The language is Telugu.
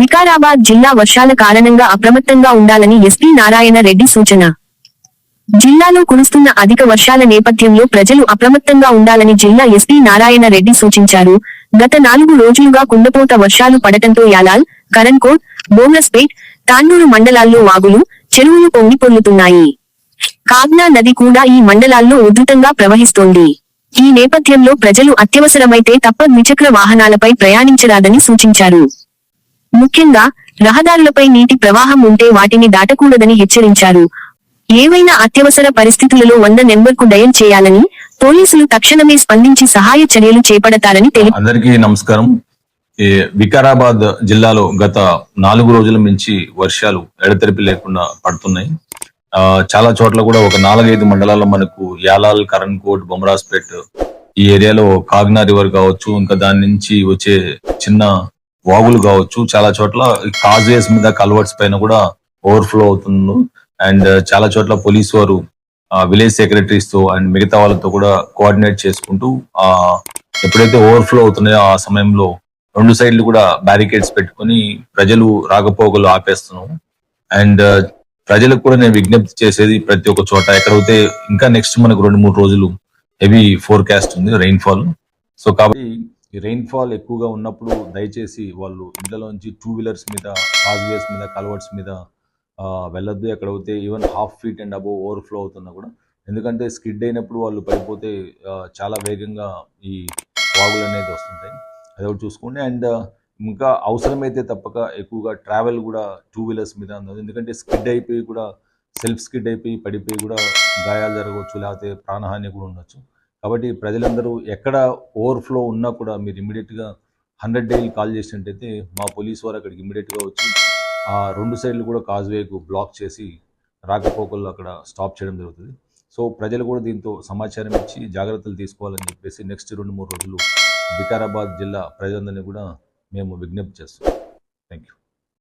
వికారాబాద్ జిల్లా వర్షాల కారణంగా అప్రమత్తంగా ఉండాలని ఎస్పీ నారాయణ రెడ్డి సూచన. జిల్లాలో కురుస్తున్న అధిక వర్షాల నేపథ్యంలో ప్రజలు అప్రమత్తంగా ఉండాలని జిల్లా ఎస్పీ నారాయణ రెడ్డి సూచించారు. గత నాలుగు రోజులుగా కుండపోత వర్షాలు పడటంతో యాలాల్ కరణ్కోట్ బోమ్లస్పేట్ తాండూరు మండలాల్లో వాగులు చెరువులు పొంగి పొర్లుతున్నాయి. కాగ్నా నది కూడా ఈ మండలాల్లో ఉధృతంగా ప్రవహిస్తోంది. ఈ నేపథ్యంలో ప్రజలు అత్యవసరమైతే తప్ప ద్విచక్ర వాహనాలపై ప్రయాణించరాదని సూచించారు. ముఖ్యంగా రహదారులపై నీటి ప్రవాహం ఉంటే వాటిని దాటకూడదని హెచ్చరించారు. ఏవైనా అత్యవసర పరిస్థితులలో వంద నెంబర్కు డయల్ చేయాలని పోలీసులు తక్షణమే స్పందించి సహాయ చర్యలు చేపడతారని తెలిపారు అందరికీ నమస్కారం. వికారాబాద్ జిల్లాలో గత నాలుగు రోజుల నుంచి వర్షాలు ఎడతెరిపి లేకుండా పడుతున్నాయి. ఆ, చాలా చోట్ల కూడా ఒక నాలుగైదు మండలాల్లో మనకు యాలాల్ కరణ్ కోట్ బొమరాజ్పేట్ ఈ ఏరియాలో కాగ్నా రివర్ కావచ్చు ఇంకా దాని నుంచి వచ్చే చిన్న వాగులు కావచ్చు చాలా చోట్ల కాజ్వేస్ మీద కల్వర్ట్స్ పైన కూడా ఓవర్ఫ్లో అవుతుంది అండ్ చాలా చోట్ల పోలీస్ వారు విలేజ్ సెక్రటరీస్తో అండ్ మిగతా వాళ్ళతో కూడా కోఆర్డినేట్ చేసుకుంటూ ఆ ఎప్పుడైతే ఓవర్ఫ్లో అవుతున్నాయో ఆ సమయంలో రెండు సైడ్లు కూడా బ్యారికేడ్స్ పెట్టుకొని ప్రజలు రాకపోకలు ఆపేస్తున్నాం. అండ్ uh, ప్రజలకు కూడా నేను విజ్ఞప్తి చేసేది ప్రతి ఒక్క చోట ఎక్కడైతే ఇంకా నెక్స్ట్ మనకు రెండు మూడు రోజులు హెవీ ఫోర్కాస్ట్ ఉంది రెయిన్ ఫాల్ సో కాబట్టి ఈ రెయిన్ ఫాల్ ఎక్కువగా ఉన్నప్పుడు దయచేసి వాళ్ళు ఇళ్ళలోంచి టూ వీలర్స్ మీద కాజ్వేస్ మీద కల్వర్ట్స్ మీద వెళ్ళొద్దు ఎక్కడైతే even half feet and above overflow అవుతున్నా కూడా. ఎందుకంటే స్కిడ్ అయినప్పుడు వాళ్ళు పడిపోతే చాలా వేగంగా ఈ వాగులు అనేది వస్తుంటాయి. అది ఒకటి చూసుకోండి. అండ్ ఇంకా అవసరమైతే తప్పక ఎక్కువగా ట్రావెల్ కూడా టూ వీలర్స్ మీద ఉన్నది ఎందుకంటే స్కిడ్ అయిపోయి కూడా సెల్ఫ్ స్కిడ్ అయిపోయి పడిపోయి కూడా గాయాలు జరగవచ్చు లేకపోతే ప్రాణహాని కూడా ఉండొచ్చు. కాబట్టి ప్రజలందరూ ఎక్కడ ఓవర్ఫ్లో ఉన్నా కూడా మీరు ఇమీడియట్గా హండ్రెడ్ డేలు కాల్ చేసినట్టయితే మా పోలీస్ వారు అక్కడికి ఇమీడియట్గా వచ్చి ఆ రెండు సైడ్లు కూడా కాజ్వేకు బ్లాక్ చేసి రాకపోకలు అక్కడ స్టాప్ చేయడం జరుగుతుంది. సో ప్రజలు కూడా దీంతో సమాచారం ఇచ్చి జాగ్రత్తలు తీసుకోవాలని చెప్పేసి నెక్స్ట్ రెండు మూడు రోజులు వికారాబాద్ జిల్లా ప్రజలందరినీ కూడా మేము విజ్ఞప్తి చేస్తాం థ్యాంక్ యూ